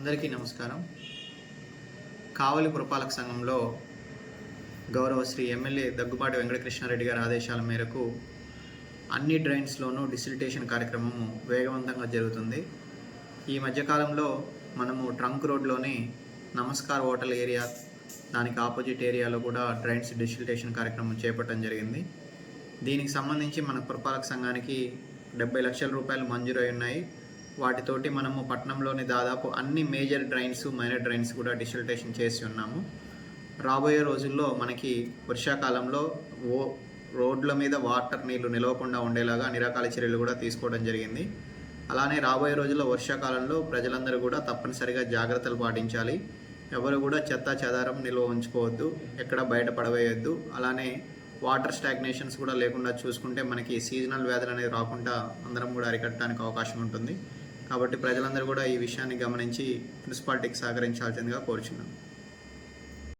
అందరికీ నమస్కారం. కావలి పురపాలక సంఘంలో గౌరవ శ్రీ ఎమ్మెల్యే దగ్గుబాటి వెంకటకృష్ణారెడ్డి గారి ఆదేశాల మేరకు అన్ని డ్రైన్స్లోనూ డిసిల్టేషన్ కార్యక్రమము వేగవంతంగా జరుగుతుంది. ఈ మధ్యకాలంలో మనము ట్రంక్ రోడ్లోని నమస్కార్ హోటల్ ఏరియా దానికి ఆపోజిట్ ఏరియాలో కూడా డ్రైన్స్ డిసిల్టేషన్ కార్యక్రమం చేపట్టడం జరిగింది. దీనికి సంబంధించి మన పురపాలక సంఘానికి డెబ్బై లక్షల రూపాయలు మంజూరై ఉన్నాయి. వాటితోటి మనము పట్టణంలోని దాదాపు అన్ని మేజర్ డ్రైన్స్ మైనర్ డ్రైన్స్ కూడా డిసల్టేషన్ చేసి ఉన్నాము. రాబోయే రోజుల్లో మనకి వర్షాకాలంలో ఓ రోడ్ల మీద వాటర్ నీళ్ళు నిలవకుండా ఉండేలాగా అన్ని రకాల చర్యలు కూడా తీసుకోవడం జరిగింది. అలానే రాబోయే రోజుల్లో వర్షాకాలంలో ప్రజలందరూ కూడా తప్పనిసరిగా జాగ్రత్తలు పాటించాలి. ఎవరు కూడా చెత్త చెదారం నిల్వ ఉంచుకోవద్దు ఎక్కడ బయట పడవేయొద్దు. అలానే వాటర్ స్టాగ్నేషన్స్ కూడా లేకుండా చూసుకుంటే మనకి సీజనల్ వ్యాధులు అనేది రాకుండా అందరం కూడా అరికట్టడానికి అవకాశం ఉంటుంది. కాబట్టి ప్రజలందరూ కూడా ఈ విషయాన్ని గమనించి మున్సిపాలిటీకి సహకరించాల్సిందిగా కోరుచున్నాను.